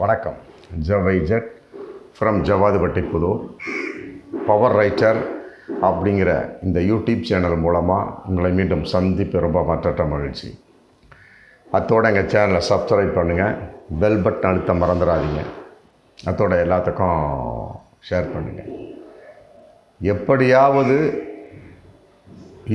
வணக்கம். ஜவைஜட் from Javadhupatti Pudur. Power writer அப்படிங்கிற இந்த யூடியூப் சேனல் மூலமாக உங்களை மீண்டும் சந்திப்பு ரொம்ப மற்ற மகிழ்ச்சி. அத்தோடு எங்கள் சேனலை சப்ஸ்கிரைப் பண்ணுங்கள் பெல் பட்டன் அழுத்த மறந்துடாதீங்க. அத்தோட எல்லாத்துக்கும் ஷேர் பண்ணுங்கள் எப்படியாவது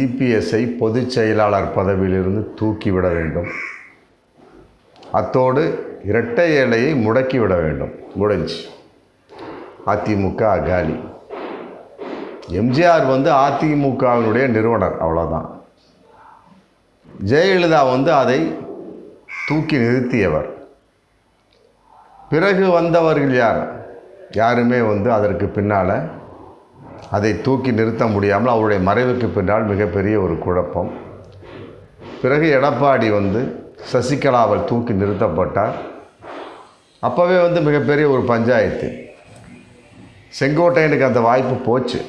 இபிஎஸ்ஐ பொதுச் செயலாளர் பதவியிலிருந்து தூக்கிவிட வேண்டும். அத்தோடு இரட்டை இலையை முடக்கிவிட வேண்டும். முடிஞ்சு. அதிமுக அகாலி. எம்ஜிஆர் வந்து அதிமுகவினுடைய நிறுவனர் அவ்வளோதான் ஜெயலலிதா வந்து அதை தூக்கி நிறுத்தியவர். பிறகு வந்தவர்கள் யார்? யாருமே வந்து அதற்கு பின்னால் அதை தூக்கி நிறுத்த முடியாமல் அவருடைய மறைவுக்கு பின்னால் மிகப்பெரிய ஒரு குழப்பம். பிறகு எடப்பாடி வந்து சசிகலாவால் தூக்கி நிறுத்தப்பட்டார். அப்போவே வந்து மிகப்பெரிய ஒரு பஞ்சாயத்து. செங்கோட்டையனுக்கு அந்த வாய்ப்பு போச்சு.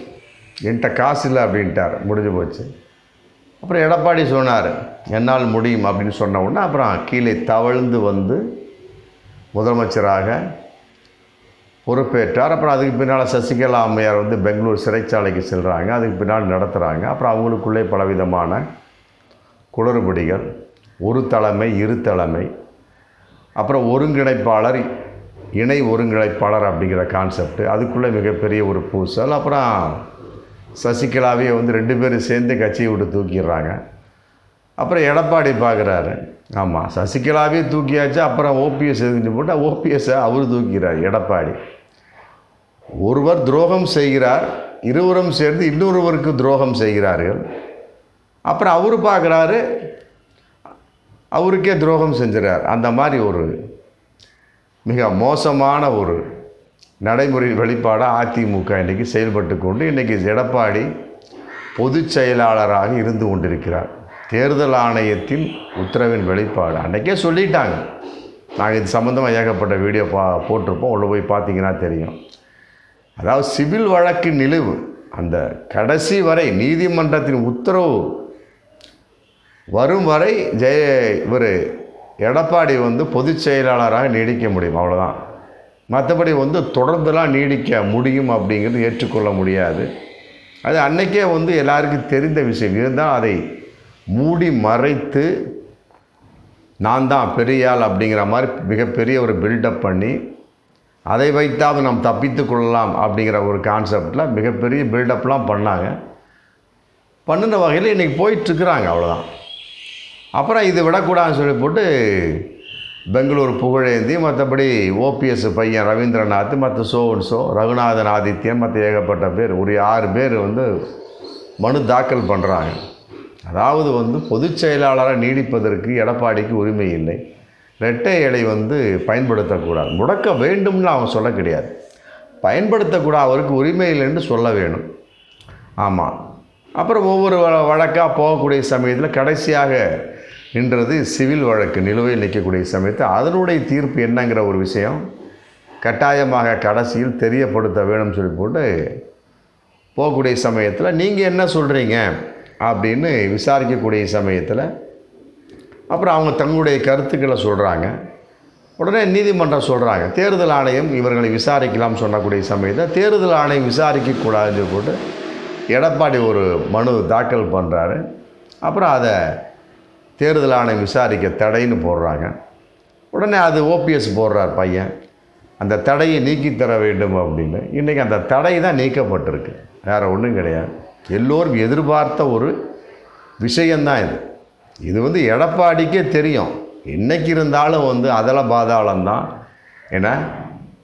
என்கிட்ட காசு இல்லை அப்படின்ட்டார். முடிஞ்சு போச்சு. அப்புறம் எடப்பாடி சொன்னார் என்னால் முடியும் அப்படின்னு சொன்ன உடனே அப்புறம் கீழே தவழ்ந்து வந்து முதலமைச்சராக பொறுப்பேற்றார். அப்புறம் அதுக்கு பின்னால் சசிகலா அம்மையார் வந்து பெங்களூர் சிறைச்சாலைக்கு செல்கிறாங்க அதுக்கு பின்னால் நடத்துகிறாங்க அப்புறம் அவங்களுக்குள்ளே பலவிதமான குளறுபடிகள். ஒரு தலைமை இரு தலைமை. அப்புறம் ஒருங்கிணைப்பாளர் இணை ஒருங்கிணைப்பாளர் அப்படிங்கிற கான்செப்ட் அதுக்குள்ளே மிகப்பெரிய ஒரு பூசல். அப்புறம் சசிகலாவே வந்து ரெண்டு பேரும் சேர்ந்து கட்சியை விட்டு தூக்கிடுறாங்க. அப்புறம் எடப்பாடி பார்க்குறாரு. ஆமாம் சசிகலாவே தூக்கியாச்சு அப்புறம் ஓபிஎஸ் எதுன்னு போட்டால் ஓபிஎஸ்ஸை அவர் தூக்கிறார் எடப்பாடி. ஒருவர் துரோகம் செய்கிறார் இருவரும் சேர்ந்து இன்னொருவருக்கு துரோகம் செய்கிறார்கள். அப்புறம் அவர் பார்க்குறாரு அவருக்கே துரோகம் செஞ்சுறார். அந்த மாதிரி ஒரு மிக மோசமான ஒரு நடைமுறை வெளிப்பாடாக அதிமுக இன்றைக்கி செயல்பட்டு கொண்டு இன்றைக்கி எடப்பாடி பொதுச் செயலாளராக இருந்து கொண்டிருக்கிறார். தேர்தல் ஆணையத்தின் உத்தரவின் வெளிப்பாடு. அன்றைக்கே சொல்லிட்டாங்க. நாங்கள் இது சம்மந்தமாக ஏகப்பட்ட வீடியோ பா போட்டிருப்போம். உள்ள போய் பார்த்தீங்கன்னா தெரியும். அதாவது சிவில் வழக்கு நிலவு அந்த கடைசி வரை நீதிமன்றத்தின் உத்தரவு வரும் வரை ஜெய இவர் எடப்பாடி வந்து பொதுச் செயலாளராக நீடிக்க முடியும் அவ்வளோதான் மற்றபடி வந்து தொடர்ந்துலாம் நீடிக்க முடியும் அப்படிங்கிறது ஏற்றுக்கொள்ள முடியாது. அது அன்னைக்கே வந்து எல்லாருக்கும் தெரிந்த விஷயம். இருந்தால் அதை மூடி மறைத்து நான் தான் பெரியாள் அப்படிங்கிற மாதிரி மிகப்பெரிய ஒரு பில்டப் பண்ணி அதை வைத்தாவது நாம் தப்பித்து கொள்ளலாம் அப்படிங்கிற ஒரு கான்செப்டில் மிகப்பெரிய பில்டப்லாம் பண்ணாங்க. பண்ணின வகையில் இன்றைக்கி போயிட்டுருக்குறாங்க அவ்வளோதான் அப்புறம் இது விடக்கூடாதுன்னு சொல்லி போட்டு பெங்களூர் புகழேந்தி மற்றபடி ஓபிஎஸ் பையன் ரவீந்திரநாத் மற்ற சோன் சோ ரகுநாதன் ஆதித்யன் மற்ற ஏகப்பட்ட பேர் ஒரு ஆறு பேர் வந்து மனு தாக்கல் பண்ணுறாங்க அதாவது வந்து பொதுச் செயலாளராக நீடிப்பதற்கு எடப்பாடிக்கு உரிமை இல்லை. ரெட்டை இலை வந்து பயன்படுத்தக்கூடாது. முடக்க வேண்டும்னு அவன் சொல்ல கிடையாது. பயன்படுத்தக்கூடாது. அவருக்கு உரிமை இல்லைன்னு சொல்ல வேணும். ஆமாம் அப்புறம் ஒவ்வொரு வழக்காக போகக்கூடிய சமயத்தில் கடைசியாக நின்றது சிவில் வழக்கு நிலுவையில் நிற்கக்கூடிய சமயத்தில் அதனுடைய தீர்ப்பு என்னங்கிற ஒரு விஷயம் கட்டாயமாக கடைசியில் தெரியப்படுத்த வேணும்னு சொல்லி போட்டு போகக்கூடிய சமயத்தில் நீங்கள் என்ன சொல்கிறீங்க அப்படின்னு விசாரிக்கக்கூடிய சமயத்தில் அப்புறம் அவங்க தங்களுடைய கருத்துக்களை சொல்கிறாங்க உடனே நீதிமன்றம் சொல்கிறாங்க தேர்தல் ஆணையம் இவர்களை விசாரிக்கலாம் சொல்லக்கூடிய சமயத்தில் தேர்தல் ஆணையம் விசாரிக்கக்கூடாதுன்னு போட்டு எடப்பாடி ஒரு மனு தாக்கல் பண்ணுறாரு அப்புறம் அதை தேர்தல் ஆணையம் விசாரிக்க தடைன்னு போடுறாங்க. உடனே அது ஓபிஎஸ் போடுறார் பையன். அந்த தடையை நீக்கி தர வேண்டும் அப்படின்னு. இன்றைக்கி அந்த தடை தான் நீக்கப்பட்டிருக்கு. வேறு ஒன்றும் கிடையாது. எல்லோரும் எதிர்பார்த்த ஒரு விஷயந்தான் இது. இது வந்து எடப்பாடிக்கே தெரியும். என்றைக்கு இருந்தாலும் வந்து அதல பாதாளம் தான். ஏன்னா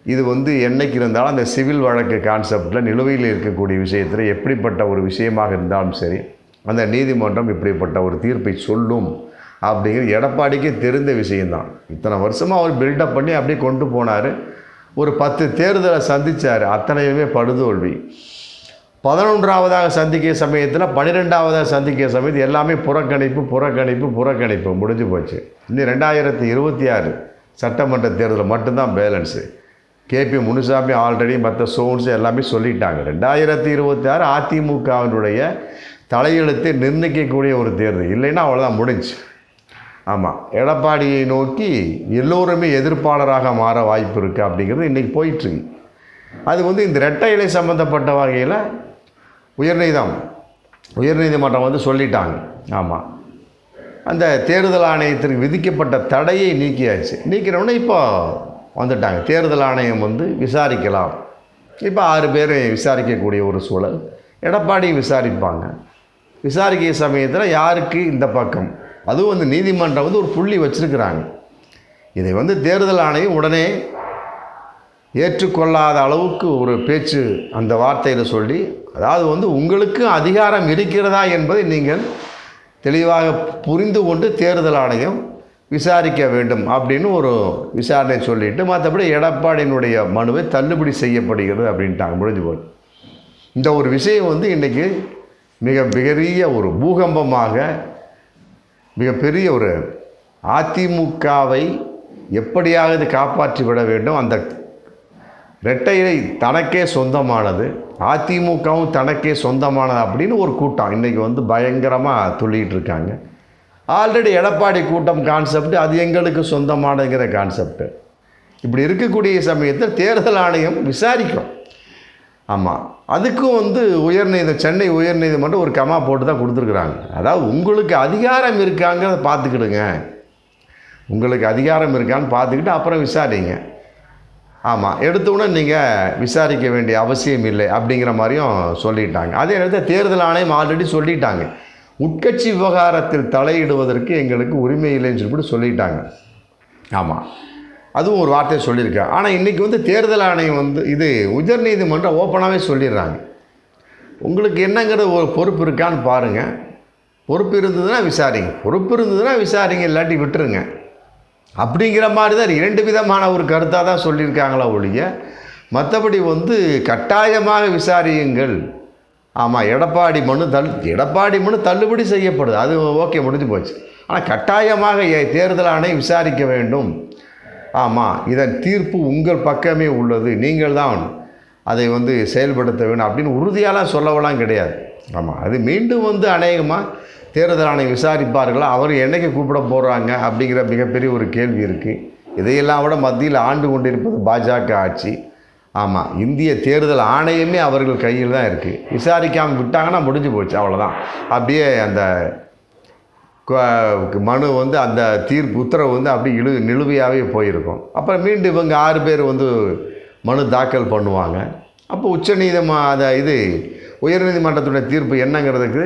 இது வந்து என்றைக்கு இருந்தாலும் அந்த சிவில் வழக்கு கான்செப்டில் நிலுவையில் இருக்கக்கூடிய விஷயத்தில் எப்படிப்பட்ட ஒரு விஷயமாக இருந்தாலும் சரி அந்த நீதிமன்றம் இப்படிப்பட்ட ஒரு தீர்ப்பை சொல்லும். அப்படிங்கிறது எடப்பாடிக்கு தெரிந்த விஷயந்தான் இத்தனை வருஷமாக அவர் பில்டப் பண்ணி அப்படியே கொண்டு போனார். ஒரு பத்து தேர்தலை சந்தித்தார் அத்தனையுமே படுதோல்வி. பதினொன்றாவதாக சந்திக்கிற சமயத்தில் பன்னிரெண்டாவதாக சந்திக்கிற சமயத்தில் எல்லாமே புறக்கணிப்பு புறக்கணிப்பு புறக்கணிப்பு முடிஞ்சு போச்சு. இன்னும் ரெண்டாயிரத்தி இருபத்தி ஆறு சட்டமன்ற தேர்தலில் மட்டும்தான் பேலன்ஸு கேபி முனுசாமி ஆல்ரெடி மற்ற சோன்ஸ் எல்லாமே சொல்லிட்டாங்க. ரெண்டாயிரத்தி இருபத்தி ஆறு அதிமுகவினுடைய தலையெழுத்தை நிர்ணயிக்கக்கூடிய ஒரு தேர்தல். இல்லைன்னா அவ்வளோதான் முடிஞ்சு. ஆமாம் எடப்பாடியை நோக்கி எல்லோருமே எதிர்ப்பாளராக மாற வாய்ப்பு இருக்குது அப்படிங்கிறது இன்றைக்கி போயிட்டுருக்கு. அது வந்து இந்த ரெட்டை இலை சம்மந்தப்பட்ட வகையில் உயர்நீதம் உயர்நீதிமன்றம் வந்து சொல்லிட்டாங்க. ஆமாம் அந்த தேர்தல் ஆணையத்திற்கு விதிக்கப்பட்ட தடையை நீக்கியாச்சு. நீக்கிறோன்னே இப்போ வந்துட்டாங்க. தேர்தல் ஆணையம் வந்து விசாரிக்கலாம். இப்போ ஆறு பேர் விசாரிக்கக்கூடிய ஒரு சூழல். எடப்பாடி விசாரிப்பாங்க. விசாரிக்கிற சமயத்தில் யாருக்கு இந்த பக்கம் அதுவும் வந்து நீதிமன்றம் வந்து ஒரு புள்ளி வச்சுருக்கிறாங்க. இதை வந்து தேர்தல் ஆணையம் உடனே ஏற்றுக்கொள்ளாத அளவுக்கு ஒரு பேச்சு அந்த வார்த்தையில் சொல்லி அதாவது வந்து உங்களுக்கு அதிகாரம் இருக்கிறதா என்பதை நீங்கள் தெளிவாக புரிந்து கொண்டு தேர்தல் ஆணையம் விசாரிக்க வேண்டும் அப்படின்னு ஒரு விசாரணை சொல்லிட்டு மற்றபடி எடப்பாடியினுடைய மனுவை தள்ளுபடி செய்யப்படுகிறது அப்படின்ட்டாங்க முடிஞ்சு போய் இந்த ஒரு விஷயம் வந்து இன்றைக்கி மிக பெரிய ஒரு பூகம்பமாக மிகப்பெரிய ஒரு அதிமுகவை எப்படியாவது காப்பாற்றி விட வேண்டும்? அந்த ரெட்டையிலை தனக்கே சொந்தமானது அதிமுகவும் தனக்கே சொந்தமானது அப்படின்னு ஒரு கூட்டம் இன்றைக்கி வந்து பயங்கரமாக துள்ளிகிட்டு இருக்காங்க. ஆல்ரெடி எடப்பாடி கூட்டம் கான்செப்ட் அது எங்களுக்கு சொந்தமானங்கிற கான்செப்ட் இப்படி இருக்கக்கூடிய சமயத்தில் தேர்தல் ஆணையம் விசாரிக்கும். ஆமாம் அதுக்கும் வந்து உயர்நீதி சென்னை உயர்நீதிமன்றம் ஒரு கமா போட்டு தான் கொடுத்துருக்குறாங்க. அதாவது உங்களுக்கு அதிகாரம் இருக்காங்கிறத பார்த்துக்கிடுங்க. உங்களுக்கு அதிகாரம் இருக்கான்னு பார்த்துக்கிட்டு அப்புறம் விசாரிங்க. ஆமாம் எடுத்தவுடனே நீங்கள் விசாரிக்க வேண்டிய அவசியம் இல்லை அப்படிங்கிற மாதிரியும் சொல்லிட்டாங்க. அதே நேரத்தில் தேர்தல் ஆணையம் ஆல்ரெடி சொல்லிட்டாங்க. உட்கட்சி விவகாரத்தில் தலையிடுவதற்கு எங்களுக்கு உரிமை இல்லைன்னு சொல்லிட்டு சொல்லிட்டாங்க. ஆமாம் அதுவும் ஒரு வார்த்தையை சொல்லியிருக்கேன். ஆனால் இன்றைக்கி வந்து தேர்தல் ஆணையம் வந்து இது உயர்நீதிமன்றம் ஓப்பனாகவே சொல்லிடுறாங்க. உங்களுக்கு என்னங்கிற ஒரு பொறுப்பு இருக்கான்னு பாருங்கள் பொறுப்பு இருந்ததுன்னா விசாரிங்க. பொறுப்பு இருந்ததுன்னா விசாரிங்க இல்லாட்டி விட்டுருங்க. அப்படிங்கிற மாதிரி தான் இரண்டு விதமான ஒரு கருத்தாக தான் சொல்லியிருக்காங்களா ஒழிய மற்றபடி வந்து கட்டாயமாக விசாரியுங்கள். ஆமாம் எடப்பாடி மனு தள் எடப்பாடி மனு தள்ளுபடி செய்யப்படுது. அது ஓகே முடிஞ்சு போச்சு. ஆனால் கட்டாயமாக ஏ- தேர்தல் ஆணையம் விசாரிக்க வேண்டும். ஆமாம் இதன் தீர்ப்பு உங்கள் பக்கமே உள்ளது நீங்கள் தான் அதை வந்து செயல்படுத்த வேணும் அப்படின்னு உறுதியாலாம் சொல்லவெல்லாம் கிடையாது. ஆமாம் அது மீண்டும் வந்து அநேகமாக தேர்தல் ஆணையம் விசாரிப்பார்களா அவர் என்னைக்கு கூப்பிட போகிறாங்க அப்படிங்கிற மிகப்பெரிய ஒரு கேள்வி இருக்குது இதையெல்லாம் விட மத்தியில் ஆண்டு கொண்டிருப்பது பாஜக ஆட்சி. ஆமாம் இந்திய தேர்தல் ஆணையமே அவர்கள் கையில் தான் இருக்குது விசாரிக்காமல் விட்டாங்கன்னா முடிஞ்சு போச்சு அவ்வளோதான் அப்படியே அந்த மனு வந்து அந்த தீர்ப்பு உத்தரவு வந்து அப்படி இழு நிலுவையாகவே போயிருக்கும். அப்புறம் மீண்டும் இவங்க ஆறு பேர் வந்து மனு தாக்கல் பண்ணுவாங்க. அப்போ உச்சநீதிமா அதை இது உயர்நீதிமன்றத்துடைய தீர்ப்பு என்னங்கிறதுக்கு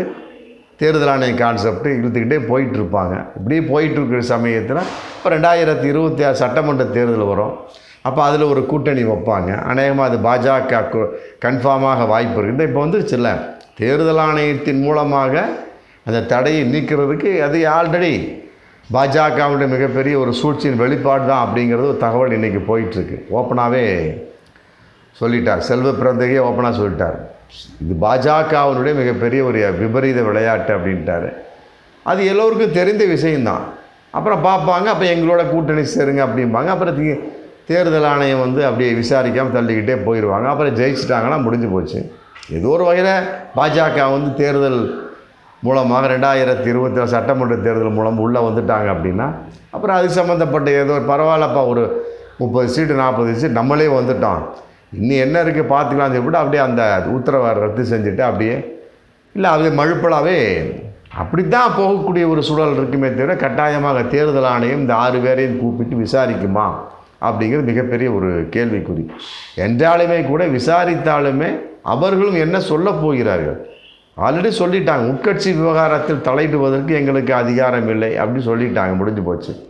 தேர்தல் ஆணைய கான்செப்ட் இழுத்துக்கிட்டே போயிட்டு இருப்பாங்க இப்படியே போயிட்டு இருக்கிற சமயத்தில் இப்போ ரெண்டாயிரத்தி இருபத்தி ஆறு சட்டமன்ற தேர்தல் வரும். அப்போ அதில் ஒரு கூட்டணி வைப்பாங்க. அநேகமாக அது பாஜக கன்ஃபார்மாக வாய்ப்பு இருக்குது இப்போ வந்துருச்சுல்ல. தேர்தல் ஆணையத்தின் மூலமாக அந்த தடையை நீக்கிறதுக்கு அது ஆல்ரெடி பாஜகவுடைய மிகப்பெரிய ஒரு சூழ்ச்சியின் வெளிப்பாடு தான் அப்படிங்கிறது ஒரு தகவல் இன்றைக்கி போயிட்டுருக்கு. ஓப்பனாகவே சொல்லிட்டார். செல்வ பிறந்தகையே ஓப்பனாக சொல்லிட்டார். இது பாஜகவினுடைய மிகப்பெரிய ஒரு விபரீத விளையாட்டு அப்படின்ட்டாரு. அது எல்லோருக்கும் தெரிந்த விஷயம்தான். அப்புறம் பார்ப்பாங்க அப்போ எங்களோட கூட்டணி சேருங்க அப்படிம்பாங்க. அப்புறம் தேர்தல் ஆணையம் வந்து அப்படியே விசாரிக்காமல் தள்ளிக்கிட்டே போயிடுவாங்க அப்புறம் ஜெயிச்சிட்டாங்கன்னா முடிஞ்சு போச்சு. ஏதோ ஒரு வகையில் பாஜக வந்து தேர்தல் மூலமாக ரெண்டாயிரத்தி இருபத்தி சட்டமன்ற தேர்தல் மூலம் உள்ளே வந்துட்டாங்க அப்படின்னா அப்புறம் அது சம்மந்தப்பட்ட ஏதோ ஒரு பரவாயில்லப்பா ஒரு முப்பது சீட்டு நாற்பது சீட் நம்மளே வந்துட்டோம். இன்னும் என்ன இருக்குது பார்த்துக்கலாம் சொல்லிவிட்டு அப்படியே அந்த உத்தரவை ரத்து செஞ்சுட்டு அப்படியே இல்லை அது மழுப்பலாவே. அப்படித்தான் போகக்கூடிய ஒரு சூழல் இருக்குமே தவிர கட்டாயமாக தேர்தல் ஆணையம் இந்த ஆறு பேரையும் கூப்பிட்டு விசாரிக்குமா அப்படிங்கிறது மிகப்பெரிய ஒரு கேள்விக்குறி. என்றாலுமே கூட விசாரித்தாலுமே அவர்களும் என்ன சொல்லப் போகிறார்கள்? ஆல்ரெடி சொல்லிட்டாங்க உட்கட்சி விவகாரத்தில் தலையிடுவதற்கு எங்களுக்கு அதிகாரம் இல்லை. அப்படின்னு சொல்லிட்டாங்க முடிஞ்சு போச்சு.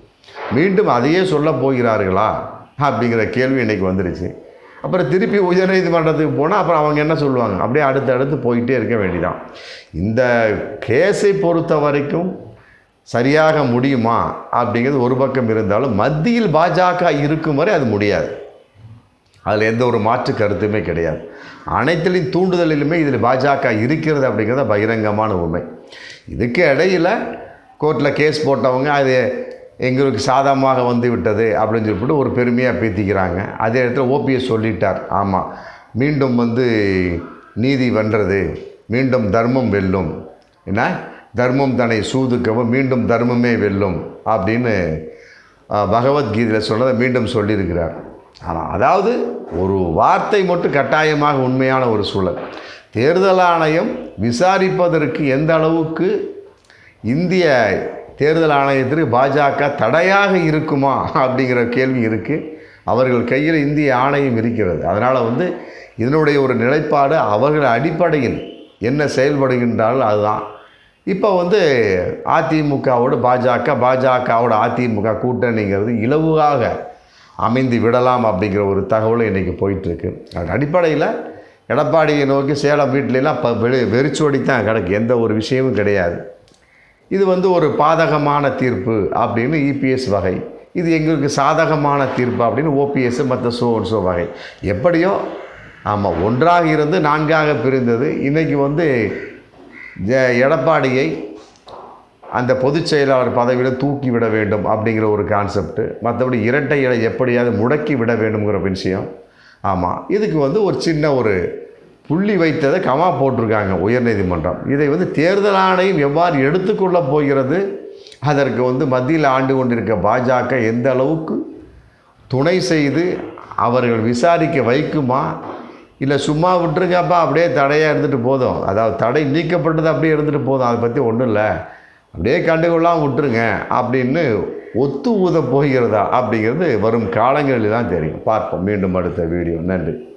மீண்டும் அதையே சொல்ல போகிறார்களா? அப்படிங்கிற கேள்வி இன்றைக்கி வந்துருச்சு. அப்புறம் திருப்பி உயர்நீதிமன்றத்துக்கு போனால் அப்புறம் அவங்க என்ன சொல்லுவாங்க? அப்படியே அடுத்து அடுத்து போயிட்டே இருக்க வேண்டிதான். இந்த கேஸை பொறுத்த வரைக்கும் சரியாக முடியுமா? அப்படிங்கிறது ஒரு பக்கம் இருந்தாலும் மத்தியில் பாஜக இருக்கும் வரை அது முடியாது. அதில் எந்த ஒரு மாற்று கருத்துமே கிடையாது. அனைத்திலையும் தூண்டுதலிலுமே இதில் பாஜக இருக்கிறது அப்படிங்கிறத பகிரங்கமான உண்மை. இதுக்கு இடையில் கோர்ட்டில் கேஸ் போட்டவங்க அது எங்களுக்கு சாதகமாக வந்து விட்டது அப்படின்னு சொல்லிவிட்டு ஒரு பெருமையாக பேத்திக்கிறாங்க. அதே இடத்துல ஓபிஎஸ் சொல்லிட்டார். ஆமாம் மீண்டும் வந்து நீதி வென்றது மீண்டும் தர்மம் வெல்லும். என்ன? தர்மம் தன்னை சூதுக்கவும் மீண்டும் தர்மமே வெல்லும் அப்படின்னு பகவத்கீதையில் சொன்னதை மீண்டும் சொல்லியிருக்கிறார். ஆனால் அதாவது ஒரு வார்த்தை மட்டும் கட்டாயமாக உண்மையான ஒரு சூழல். தேர்தல் ஆணையம் விசாரிப்பதற்கு எந்த அளவுக்கு இந்திய தேர்தல் ஆணையத்திற்கு பாஜக தடையாக இருக்குமா அப்படிங்கிற கேள்வி இருக்குது அவர்கள் கையில் இந்திய ஆணையம் இருக்கிறது. அதனால் வந்து இதனுடைய ஒரு நிலைப்பாடு அவர்கள் அடிப்படையில் என்ன செயல்படுகின்றாலும் அதுதான். இப்போ வந்து அதிமுகவோட பாஜக பாஜகவோட அதிமுக கூட்டணிங்கிறது இலவாக அமைந்து விடலாம் அப்படிங்கிற ஒரு தகவலும் இன்றைக்கி போயிட்டுருக்கு. அதன் அடிப்படையில் எடப்பாடியை நோக்கி சேலம் வீட்டிலலாம் இப்போ வெறி வெறிச்சோடி தான் கிடக்கு. எந்த ஒரு விஷயமும் கிடையாது. இது வந்து ஒரு பாதகமான தீர்ப்பு அப்படின்னு இபிஎஸ் வகை. இது எங்களுக்கு சாதகமான தீர்ப்பு அப்படின்னு ஓபிஎஸ் மற்ற சோ சோ வகை. எப்படியோ ஆமாம் ஒன்றாக இருந்து நான்காக பிரிந்தது. இன்றைக்கி வந்து எடப்பாடியை அந்த பொதுச் செயலாளர் பதவியில் தூக்கி விட வேண்டும் அப்படிங்கிற ஒரு கான்செப்ட் மற்றபடி இரட்டை இலை எப்படியாவது முடக்கி விட வேண்டுங்கிற விஷயம். ஆமாம் இதுக்கு வந்து ஒரு சின்ன ஒரு புள்ளி வைத்ததை கமா போட்டிருக்காங்க உயர்நீதிமன்றம் இதை வந்து தேர்தல் ஆணையம் எவ்வாறு எடுத்துக்கொள்ளப் போகிறது? அதற்கு வந்து மத்தியில் ஆண்டு கொண்டிருக்க பாஜக எந்த அளவுக்கு துணை செய்து அவர்கள் விசாரிக்க வைக்குமா? இல்லை சும்மா விட்டுருங்கப்பா அப்படியே தடையாக இருந்துட்டு போதும். அதாவது தடை நீக்கப்பட்டது அப்படியே இருந்துட்டு போதும். அதை பற்றி ஒன்றும் இல்லை. அப்படியே கண்டுகொள்ளாமல் விட்டுருங்க அப்படின்னு ஒத்து ஊத போகிறதா அப்படிங்கிறது வரும் காலங்களில் தான் தெரியும். பார்ப்போம். மீண்டும் அடுத்த வீடியோ. நன்றி.